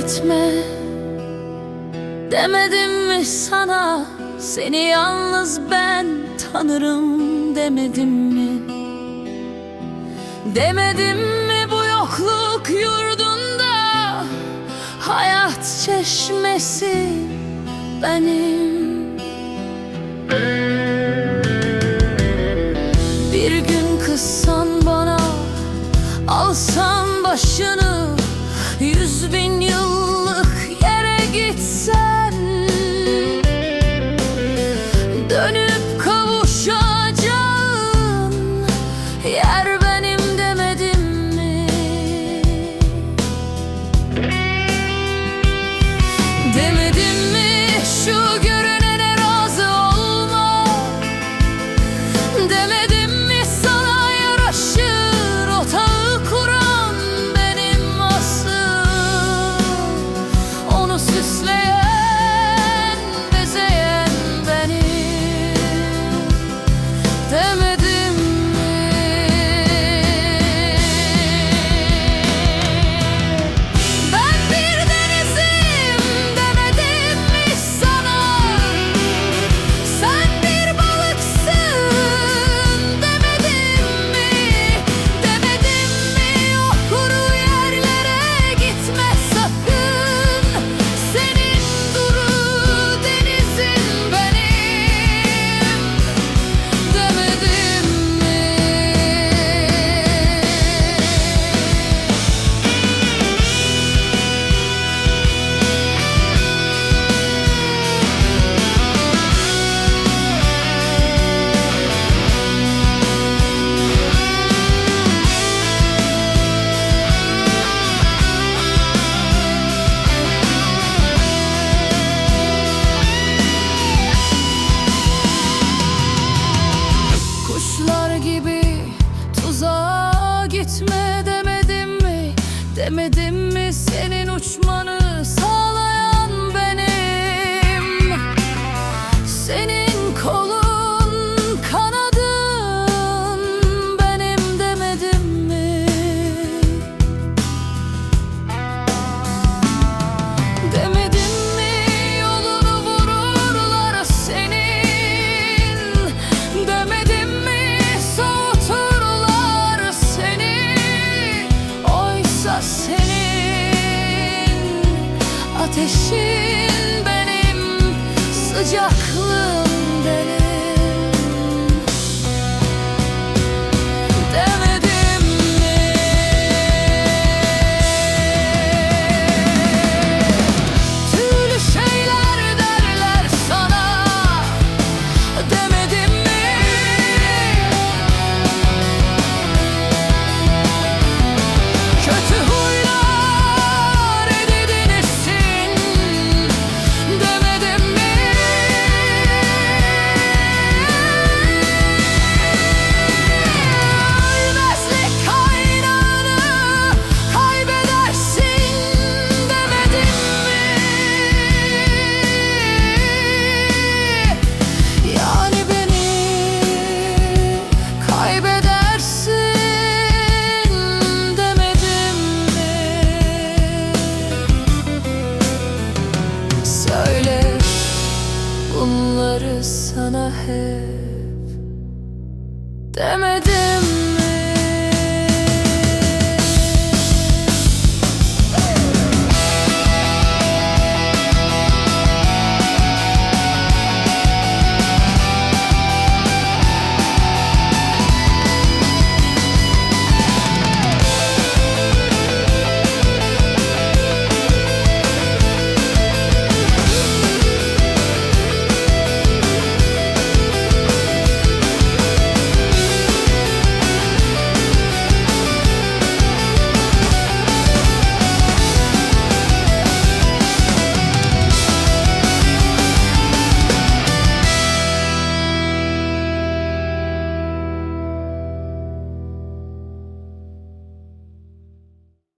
gitme. Demedim mi sana Seni yalnız ben tanırım demedim mi? Demedim mi bu yokluk yurdunda? Hayat çeşmesi benim. Bir gün kızsan bana Alsan başını Yüz bin yıl Let me senin Ateşin benim sıcaklık sana hep Demedim.